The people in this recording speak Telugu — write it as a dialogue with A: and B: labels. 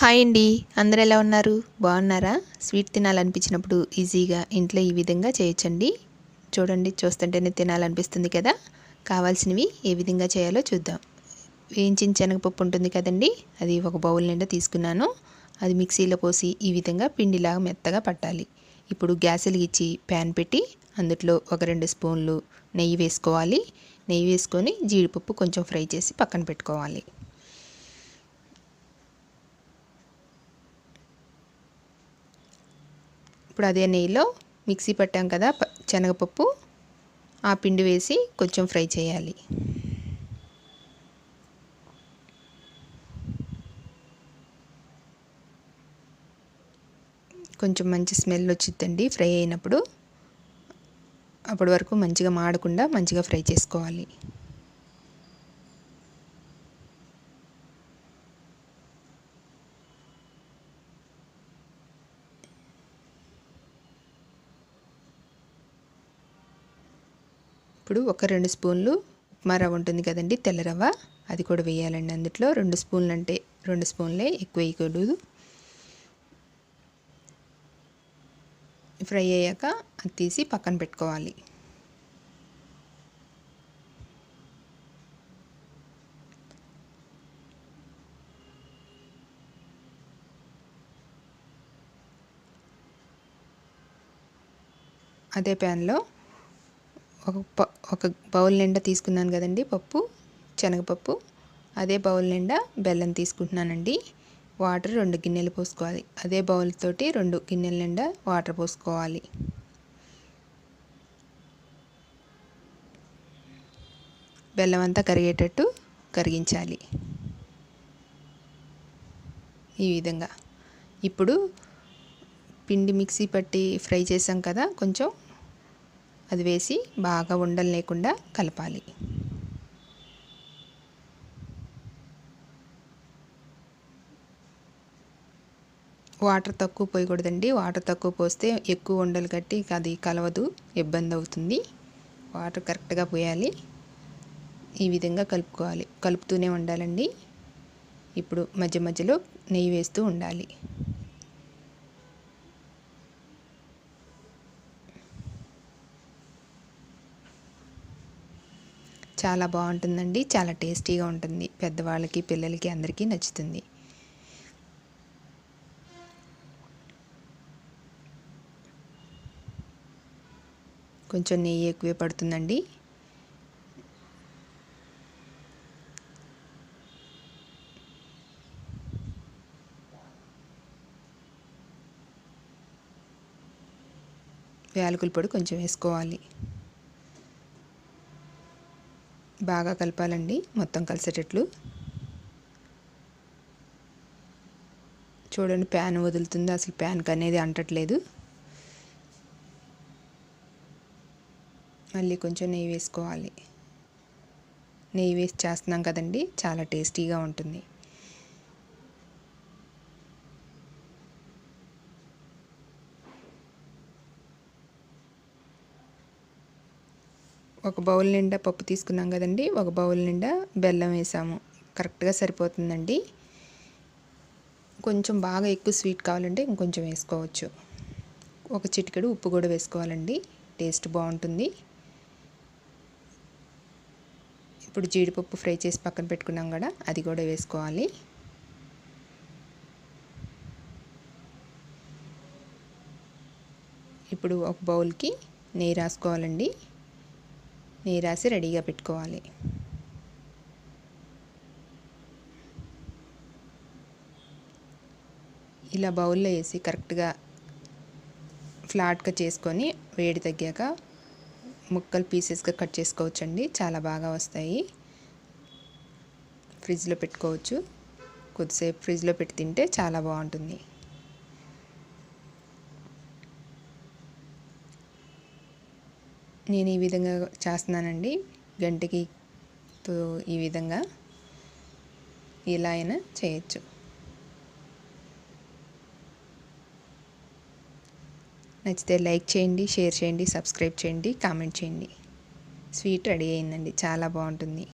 A: హాయ్ అండి. అందరు ఎలా ఉన్నారు? బాగున్నారా? స్వీట్ తినాలనిపించినప్పుడు ఈజీగా ఇంట్లో ఈ విధంగా చేయొచ్చండి. చూడండి చూస్తుంటేనే తినాలనిపిస్తుంది కదా? కావాల్సినవి ఏ విధంగా చేయాలో చూద్దాం. వేయించిన శనగపప్పు ఉంటుంది కదండి అది ఒక బౌల్ నిండా తీసుకున్నాను. అది మిక్సీలో పోసి ఈ విధంగా పిండిలాగా మెత్తగా పట్టాలి. ఇప్పుడు గ్యాస్ వెలిగించి ప్యాన్ పెట్టి అందులో ఒక రెండు స్పూన్లు నెయ్యి వేసుకోవాలి. నెయ్యి వేసుకొని జీడిపప్పు కొంచెం ఫ్రై చేసి పక్కన పెట్టుకోవాలి. ఇప్పుడు అదే నెయ్యిలో మిక్సీ పట్టాం కదా శనగపప్పు. ఆ పిండి వేసి కొంచెం ఫ్రై చేయాలి. కొంచెం మంచి స్మెల్ వచ్చిందండి ఫ్రై అయినప్పుడు. అప్పటి వరకు మంచిగా మాడకుండా మంచిగా ఫ్రై చేసుకోవాలి. ఇప్పుడు ఒక రెండు స్పూన్లు ఉప్మా రవ్వ ఉంటుంది కదండి తెల్ల రవ్వ. అది కూడా వేయాలండి అందులో రెండు స్పూన్లు అంటే రెండు స్పూన్లే ఎక్కువ వేయకూడదు. ఫ్రై అయ్యాక అది తీసి పక్కన పెట్టుకోవాలి. అదే ప్యాన్లో ఒక ఒక బౌల్ నిండా తీసుకున్నాను కదండి పప్పు శనగపప్పు. అదే బౌల్ నిండా బెల్లం తీసుకుంటున్నానండి. వాటర్ రెండు గిన్నెలు పోసుకోవాలి. అదే బౌల్ తోటి రెండు గిన్నెల నిండా వాటర్ పోసుకోవాలి. బెల్లం అంతా కరిగేటట్టు కరిగించాలి. ఈ విధంగా. ఇప్పుడు పిండి మిక్సీ పట్టి ఫ్రై చేసాం కదా కొంచెం. అది వేసి బాగా ఉండలు లేకుండా కలపాలి. వాటర్ తక్కువ పోయకూడదండి. వాటర్ తక్కువ పోస్తే ఎక్కువ ఉండలు కట్టి అది కలవదు ఇబ్బంది అవుతుంది. వాటర్ కరెక్ట్గా పోయాలి. ఈ విధంగా కలుపుకోవాలి. కలుపుతూనే ఉండాలండి. ఇప్పుడు మధ్య మధ్యలో నెయ్యి వేస్తూ ఉండాలి. చాలా బాగుంటుందండి. చాలా టేస్టీగా ఉంటుంది. పెద్దవాళ్ళకి పిల్లలకి అందరికీ నచ్చుతుంది. కొంచెం నెయ్యి ఎక్కువే పడుతుందండి. యాలకుల పొడి కొంచెం వేసుకోవాలి. బాగా కలపాలండి. మొత్తం కలిసేటట్లు. చూడండి ప్యాన్ వదులుతుంది. అసలు ప్యాన్కి అనేది అంటట్లేదు. మళ్ళీ కొంచెం నెయ్యి వేసుకోవాలి. నెయ్యి వేసి చేస్తున్నాం కదండి. చాలా టేస్టీగా ఉంటుంది. ఒక బౌల్ నిండా పప్పు తీసుకున్నాం కదండి. ఒక బౌల్ నిండా బెల్లం వేసాము. కరెక్ట్గా సరిపోతుందండి. కొంచెం బాగా ఎక్కువ స్వీట్ కావాలంటే ఇంకొంచెం వేసుకోవచ్చు. ఒక చిటికెడు ఉప్పు కూడా వేసుకోవాలండి. టేస్ట్ బాగుంటుంది. ఇప్పుడు జీడిపప్పు ఫ్రై చేసి పక్కన పెట్టుకున్నాం కదా అది కూడా వేసుకోవాలి. ఇప్పుడు ఒక బౌల్కి నెయ్యి రాసుకోవాలండి. నెయ్యి రాసి రెడీగా పెట్టుకోవాలి. ఇలా బౌల్లో వేసి కరెక్ట్గా ఫ్లాట్గా చేసుకొని వేడి తగ్గాక ముక్కలు పీసెస్గా కట్ చేసుకోవచ్చండి. చాలా బాగా వస్తాయి. ఫ్రిడ్జ్లో పెట్టుకోవచ్చు. కొద్దిసేపు ఫ్రిడ్జ్లో పెట్టి తింటే చాలా బాగుంటుంది. నేను ఈ విధంగా చేస్తున్నానండి. గంటకి ఈ విధంగా ఇలా అయినా చేయొచ్చు. నచ్చితే లైక్ చేయండి షేర్ చేయండి సబ్స్క్రైబ్ చేయండి కామెంట్ చేయండి. స్వీట్ రెడీ అయిందండి. చాలా బాగుంటుంది.